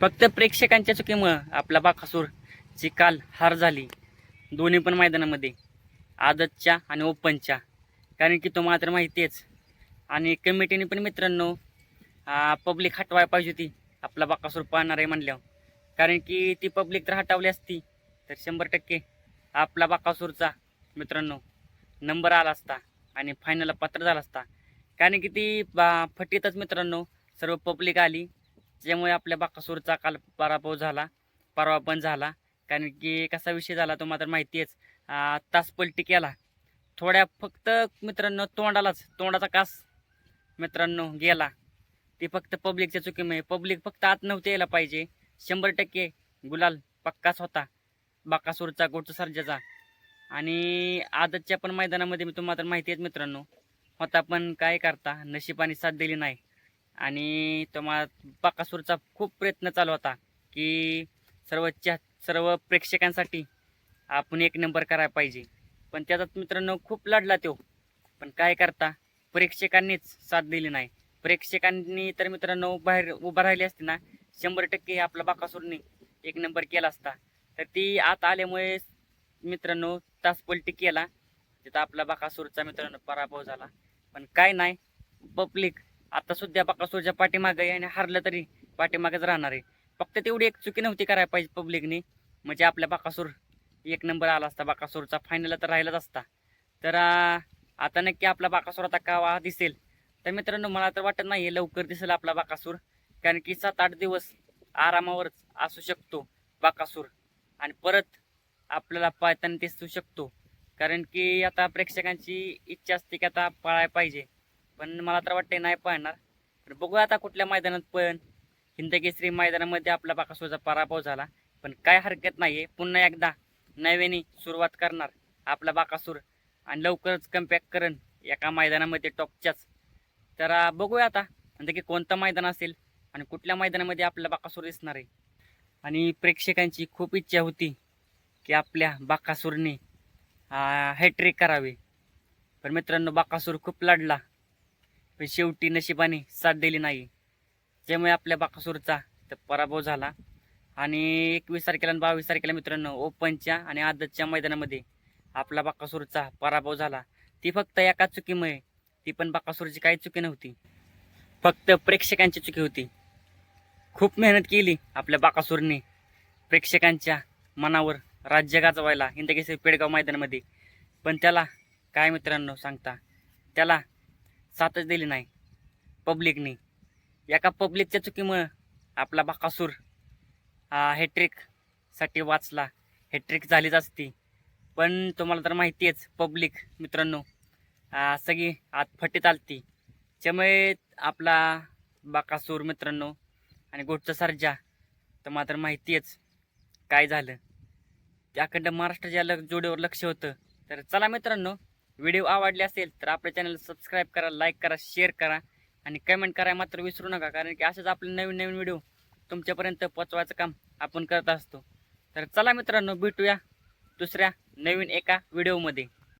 फक्त प्रेक्षकांच्या चुकीमुळं आपला बाकासूरची काल हार झाली दोन्ही पण मैदानामध्ये आदतच्या आणि ओपनच्या. कारण की तो मात्र माहिती आहेच. आणि कमिटीने पण मित्रांनो पब्लिक हटवायला पाहिजे होती. आपला बाकासूर पाहणार आहे म्हणल्यावर. कारण की ती पब्लिक तर हटवली असती. तर शंभर टक्के आपला बाकासूरचा मित्रांनो नंबर आला असता आणि फायनलला पात्र झाला असता. कारण की ती बा फटीतच मित्रांनो सर्व पब्लिक आली. त्यामुळे आपल्या बाकासूरचा काल पराभव झाला परवा पण झाला. कारण की कसा विषय झाला तो मात्र माहिती आहेच. तास पलटी केला. थोड्या फक्त मित्रांनो तोंडालाच तोंडाचा कास मित्रांनो गेला. ती फक्त पब्लिकच्या चुकीमुळे पब्लिक फक्त आत नव्हते यायला पाहिजे. शंभर टक्के गुलाल पक्काच होता. बाकासूरचा गोटचा सर्जाचा. आणि आदतच्या पण मैदानामध्ये मी तुम्हाला माहिती आहेत मित्रांनो होता पण काय करता? नशिबाने साथ दिली नाही. आणि तुम्हाला बाकासूरचा खूप प्रयत्न चालू होता की सर्व च्या सर्व प्रेक्षकांसाठी आपण एक नंबर करायला पाहिजे. पण त्याच्यात मित्रांनो खूप लढला तो. पण काय करता प्रेक्षकांनीच साथ दिली नाही. प्रेक्षकांनी तर मित्रांनो बाहेर उभं राहिली असती ना शंभर टक्के आपला बाकासूरने एक नंबर केला असता. तर ती आत आल्यामुळे मित्रांनो तास पलटी केला तिथं आपला बाकासूरचा मित्रांनो पराभव झाला. पण काय नाही पब्लिक आता सुद्धा बाकासूरच्या पाठीमागे आहे आणि हरलं तरी पाठीमागेच राहणार आहे. फक्त तेवढी एक चुकी नव्हती करायला पाहिजे पब्लिकने म्हणजे आपल्या बाकासूर एक नंबर आला असता बाकासूरचा फायनल तर राहिलाच असता. तर आता नक्की आपला बाकासूर आता कावा दिसेल. तर मित्रांनो मला तर वाटत नाही लवकर दिसेल आपला बाकासूर. कारण की सात आठ दिवस आरामावरच असू शकतो बाकासूर. आणि परत आपल्याला पायताना दिसू शकतो. कारण की आता प्रेक्षकांची इच्छा असते की आता पाळायला पाहिजे. पण मला तर वाटते नाही पाहणार पण बघू आता कुठल्या मैदानात पण. हिंदकेसरी मैदानामध्ये आपला बाकासूरचा पराभव झाला. पण काय हरकत नाही आहे पुन्हा एकदा नव्याने सुरुवात करणार आपला बाकासूर. आणि लवकरच कम्पॅक करण एका मैदानामध्ये टॉपच्याच. तर बघूया आता. म्हणजे की कोणतं मैदान असेल आणि कुठल्या मैदानामध्ये आपला बाकासूर दिसणार आहे. आणि प्रेक्षकांची खूप इच्छा होती की आपल्या बाकासूरने हॅट्रिक करावे. पण मित्रांनो बाकासूर खूप लढला. पण शेवटी नशिबाने साथ दिली नाही. त्यामुळे आपल्या बाकासूरचा तर पराभव झाला. आणि एकवीस तारखेला आणि बावीस तारखेला मित्रांनो ओपनच्या आणि आदतच्या मैदानामध्ये आपला बाकासूरचा पराभव झाला. ती फक्त एका चुकीमुळे ती पण बाकासूरची काही चुकी नव्हती. फक्त प्रेक्षकांची चुकी होती. खूप मेहनत केली आपल्या बाकासूरने प्रेक्षकांच्या मनावर राज्य गाजवायला हिंदकेसरी पेडगाव मैदानामध्ये. पण त्याला काय मित्रांनो सांगता? त्याला साथच दिली नाही. पब्लिकने एका पब्लिकच्या चुकीमुळं आपला बाकासूर हॅट्रिकसाठी वाचला. हॅट्रिक झालीच असती. पण तुम्हाला तर माहिती आहेच पब्लिक मित्रांनो सगळी आत फटीत आलती. त्यामुळे आपला बाकासूर मित्रांनो आणि गोटचा सर्जा तुम्हाला तर माहिती आहेच काय झालं. त्याकडं महाराष्ट्राच्या ल जोडीवर लक्ष होतं. तर चला मित्रांनो व्हिडिओ आवडले असेल तर आपल्या चॅनल सबस्क्राईब करा लाईक करा शेअर करा आणि कमेंट करा मात्र विसरू नका कारण की असेच आपले नवीन नवीन व्हिडिओ तुमच्यापर्यंत पोचवायचं काम आपण करत असतो. तर चला मित्रांनो भेटूया दुसऱ्या नवीन एका व्हिडिओमध्ये.